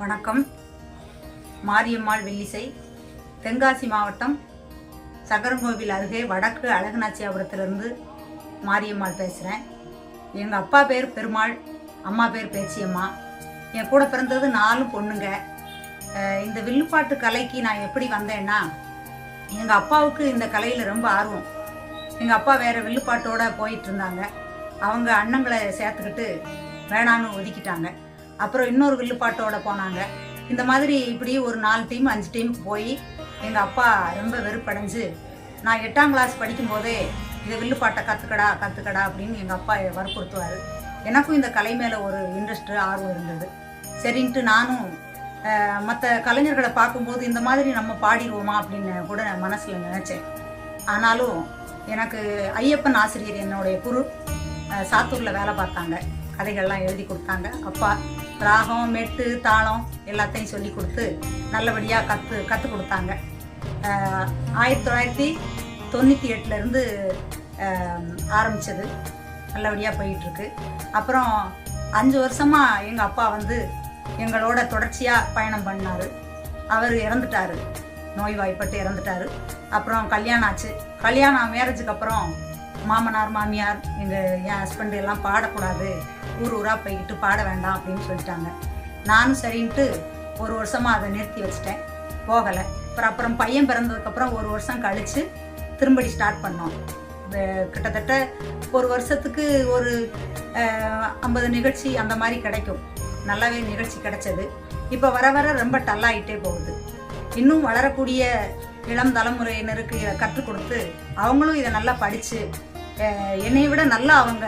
வணக்கம். மாரியம்மாள் வெள்ளிசை தென்காசி மாவட்டம் சக்கரங்கோவில் அருகே வடக்கு அழகுநாச்சியாபுரத்திலிருந்து மாரியம்மாள் பேசுகிறேன் எங்கள் அப்பா பேர் பெருமாள் அம்மா பேர் பேச்சியம்மா. என் கூட பிறந்தது நாலு பொண்ணுங்க. இந்த வில்லுப்பாட்டு கலைக்கு நான் எப்படி வந்தேன்னா எங்கள் அப்பாவுக்கு இந்த கலையில் ரொம்ப ஆர்வம். எங்கள் அப்பா வேறு வில்லுப்பாட்டோடு போயிட்டு இருந்தாங்க. அவங்க அண்ணங்களை சேர்த்துக்கிட்டு வேணான்னு ஒதுக்கிட்டாங்க. அப்புறம் இன்னொரு வில்லுப்பாட்டோட போனாங்க. இந்த மாதிரி இப்படி ஒரு நாலு டீம் அஞ்சு டீமுக்கு போய் எங்கள் அப்பா ரொம்ப வெறுப்படைஞ்சு நான் எட்டாம் கிளாஸ் படிக்கும்போதே இந்த வில்லுப்பாட்டை கற்றுக்கடா கற்றுக்கடா அப்படின்னு எங்கள் அப்பா வற்புறுத்துவார். எனக்கும் இந்த கலை மேலே ஒரு இன்ட்ரெஸ்ட்டு ஆர்வம் இருந்தது. சரின்ட்டு நானும் மற்ற கலைஞர்களை பார்க்கும்போது இந்த மாதிரி நம்ம பாடிடுவோமா அப்படின்னு கூட மனசில் நினச்சேன். ஆனாலும் எனக்கு ஐயப்பன் ஆசிரியர் என்னுடைய குரு சாத்தூரில் வேலை பார்த்தாங்க. கதைகள்லாம் எழுதி கொடுத்தாங்க. அப்பா ராகம் மெட்டு தாளம் எல்லாத்தையும் சொல்லி கொடுத்து நல்லபடியாக கற்று கற்றுக் கொடுத்தாங்க. ஆயிரத்தி தொள்ளாயிரத்தி தொண்ணூற்றி எட்டுலேருந்து ஆரம்பித்தது நல்லபடியாக போயிட்டுருக்கு. அப்புறம் அஞ்சு வருஷமாக எங்கள் அப்பா வந்து எங்களோட தொடர்ச்சியாக பயணம் பண்ணார். அவர் இறந்துட்டார். நோய்வாய்ப்பட்டு இறந்துட்டார். அப்புறம் கல்யாணம் ஆச்சு. கல்யாணம் மேரேஜுக்கு அப்புறம் மாமனார் மாமியார் எங்கள் என் ஹஸ்பண்ட் எல்லாம் பாடக்கூடாது. ஊர் ஊராக போய்கிட்டு பாட வேண்டாம் அப்படின்னு சொல்லிட்டாங்க. நானும் சரின்ட்டு ஒரு வருஷமாக அதை நிறுத்தி வச்சிட்டேன். போகலை. அப்புறம் அப்புறம் பையன் பிறந்ததுக்கப்புறம் ஒரு வருஷம் கழித்து திரும்படி ஸ்டார்ட் பண்ணோம். கிட்டத்தட்ட ஒரு வருஷத்துக்கு ஒரு ஐம்பது நிகழ்ச்சி அந்த மாதிரி கிடைக்கும். நல்லாவே நிகழ்ச்சி கிடைச்சது. இப்போ வர வர ரொம்ப டல்லாகிட்டே போகுது. இன்னும் வளரக்கூடிய இளம் தலைமுறையினருக்கு கற்றுக் கொடுத்து அவங்களும் இதை நல்லா படித்து என்னை விட நல்லா அவங்க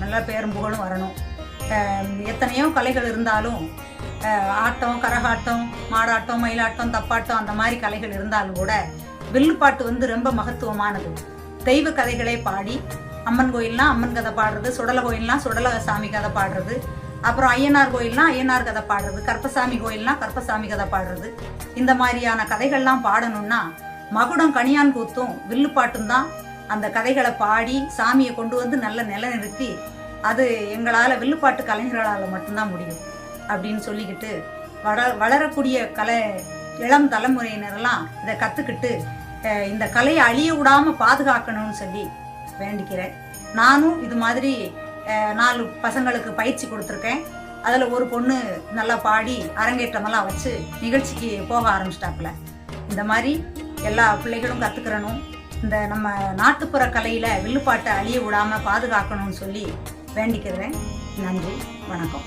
நல்லா பேரும் புகழும் வரணும். எத்தனையோ கலைகள் இருந்தாலும் ஆட்டம் கரகாட்டம் மாடாட்டம் மயிலாட்டம் தப்பாட்டம் அந்த மாதிரி கலைகள் இருந்தாலும் கூட வில்லுப்பாட்டு வந்து ரொம்ப மகத்துவமானது. தெய்வ கதைகளை பாடி அம்மன் கோயில்னா அம்மன் கதை பாடுறது சுடல கோயில்னா சுடல சாமி கதை பாடுறது அப்புறம் ஐயனார் கோயில்னா ஐயனார் கதை பாடுறது கற்பசாமி கோயில்னா கற்பசாமி கதை பாடுறது இந்த மாதிரியான கதைகள்லாம் பாடணும்னா மகுடம் கனியான் கூத்தும் வில்லுப்பாட்டும் தான் அந்த கதைகளை பாடி சாமியை கொண்டு வந்து நல்ல நிலைநிறுத்தி அது எங்களால் வில்லுப்பாட்டு கலைஞர்களால் மட்டும்தான் முடியும் அப்படின்னு சொல்லிக்கிட்டு வள வளரக்கூடிய கலை இளம் தலைமுறையினரெல்லாம் இதை கற்றுக்கிட்டு இந்த கலையை அழிய விடாமல் பாதுகாக்கணும்னு சொல்லி வேண்டிக்கிறேன். நானும் இது மாதிரி நாலு பசங்களுக்கு பயிற்சி கொடுத்துருக்கேன். அதில் ஒரு பொண்ணு நல்லா பாடி அரங்கேற்றமெல்லாம் வச்சு நிகழ்ச்சிக்கு போக ஆரம்பிச்சிட்டாப்புல. இந்த மாதிரி எல்லா பிள்ளைகளும் கற்றுக்கிறணும் இந்த நம்ம நாட்டுப்புற கலையில் வில்லுப்பாட்டை அழிய விடாமல் பாதுகாக்கணும்னு சொல்லி வேண்டிக்கிறேன். நன்றி வணக்கம்.